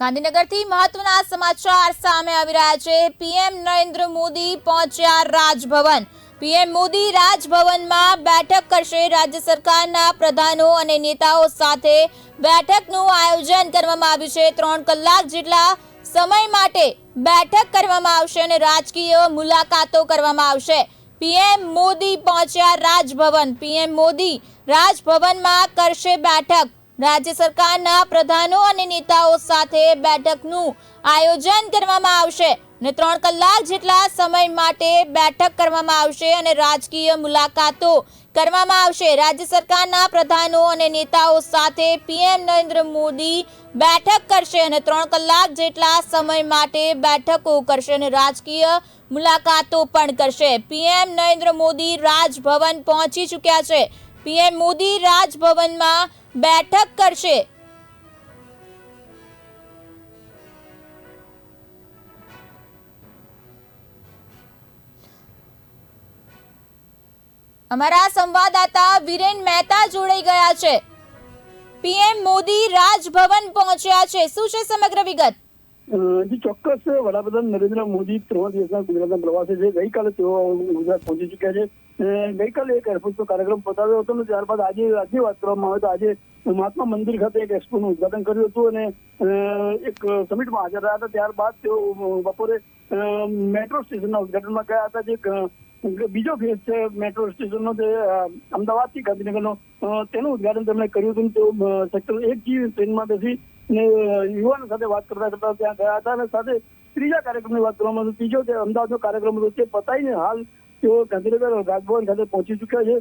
ગાંધીનગરથી મહત્વના સમાચાર સામે આવી રહ્યા છે. પીએમ નરેન્દ્ર મોદી પહોંચ્યા રાજભવન. પીએમ મોદી રાજભવનમાં બેઠક કરશે રાજ્ય સરકારના પ્રધાનો અને નેતાઓ સાથે. બેઠકનું આયોજન કરવામાં આવ્યું છે. ત્રણ કલાક જેટલા સમય માટે બેઠક કરવામાં આવશે અને રાજકીય મુલાકાતો કરવામાં આવશે. પીએમ મોદી પહોંચ્યા રાજભવન. પીએમ મોદી રાજભવનમાં કરશે બેઠક. રાજ્ય સરકારના પ્રધાનો અને નેતાઓ સાથે બેઠકનું આયોજન કરવામાં આવશે અને ત્રણ કલાક જેટલા સમય માટે બેઠક કરવામાં આવશે અને રાજકીય મુલાકાતો કરવામાં આવશે. રાજ્ય સરકારના પ્રધાનો અને નેતાઓ સાથે પીએમ નરેન્દ્ર મોદી બેઠક કરશે અને ત્રણ કલાક જેટલા સમય માટે બેઠકો કરશે અને રાજકીય મુલાકાતો પણ કરશે. પીએમ નરેન્દ્ર મોદી રાજભવન પહોંચી ચૂક્યા છે. પીએમ મોદી રાજભવનમાં બેઠક કરશે. અમારા સંવાદદાતા વિરેન મહેતા જોડાઈ ગયા છે. પીએમ મોદી રાજભવન પહોંચ્યા છે. શું છે સમગ્ર વિગત? જી, ચોક્કસ, વડાપ્રધાન નરેન્દ્ર મોદી ત્રણ દિવસના ગુજરાતના પ્રવાસે છે. ગઈકાલે તેઓ ગુજરાત પહોંચી ચુક્યા છે. ગઈકાલે એક એરપોર્ટનો કાર્યક્રમ પતાવ્યો હતો ને, ત્યારબાદ આજે આજે વાત કરવામાં આવે તો આજે મહાત્મા મંદિર ખાતે એક એક્સપોનું ઉદઘાટન કર્યું હતું અને એક સમિટમાં હાજર રહ્યા હતા. ત્યારબાદ તેઓ બપોરે મેટ્રો સ્ટેશનના ઉદઘાટનમાં ગયા હતા. જે બીજો ફેઝ છે મેટ્રો સ્ટેશનનો જે અમદાવાદથી ગાંધીનગરનો તેનું ઉદઘાટન તેમણે કર્યું હતું તેઓ સેક્ટર એક જી ટ્રેનમાં બેસી ને યુવાનો સાથે વાત કરતા કરતા ત્યાં ગયા હતા અને સાથે ત્રીજા કાર્યક્રમની વાત કરવામાં આવી ત્રીજો જે અમદાવાદનો કાર્યક્રમ હતો તે પતાવીને હાલ તેઓ ગાંધીનગર રાજભવન ખાતે પહોંચી ચૂક્યા છે.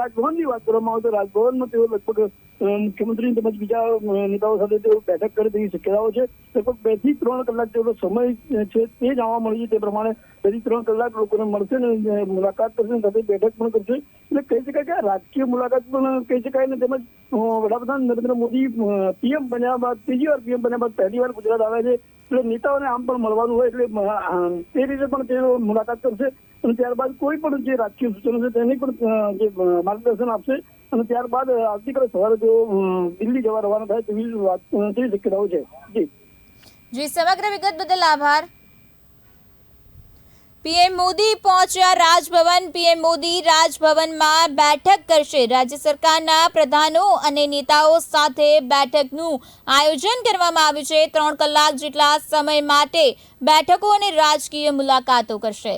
રાજભવનની વાત કરવામાં આવે તો રાજભવનમાં તેઓ લગભગ મુખ્યમંત્રી તેમજ બીજા નેતાઓ સાથે તેઓ બેઠક કરે તેવી શક્યતાઓ છે. લગભગ બેથી ત્રણ કલાક તેઓનો સમય છે તે જાણવા મળે છે. તે પ્રમાણે બેથી ત્રણ કલાક લોકોને મળશે ને મુલાકાત કરશે સાથે બેઠક પણ કરશે. એટલે કહી શકાય કે રાજકીય મુલાકાત પણ કહી શકાય ને, તેમજ વડાપ્રધાન નરેન્દ્ર મોદી પીએમ બન્યા બાદ, ત્રીજી વાર પીએમ બન્યા બાદ પહેલી વાર ગુજરાત આવ્યા છે. એટલે નેતાઓને આમ પણ મળવાનું હોય, એટલે તે રીતે પણ તેઓ મુલાકાત કરશે. અને ત્યારબાદ કોઈ પણ જે રાજકીય સૂચનો છે, તેની પણ જે માર્ગદર્શન આપશે. અને ત્યારબાદ આવતીકાલે સવારે તેઓ દિલ્હી જવા રવાના થાય તેવી વાત તેવી શક્યતાઓ છે. જી. જી, સમગ્ર વિગત બદલ આભાર. પીએમ મોદી પહોંચ્યા રાજભવન. પીએમ મોદી રાજભવનમાં બેઠક કરશે. રાજ્ય સરકારના પ્રધાનો અને નેતાઓ સાથે બેઠકનું આયોજન કરવામાં આવ્યું છે. ત્રણ કલાક જેટલા સમય માટે બેઠકો અને રાજકીય મુલાકાતો કરશે.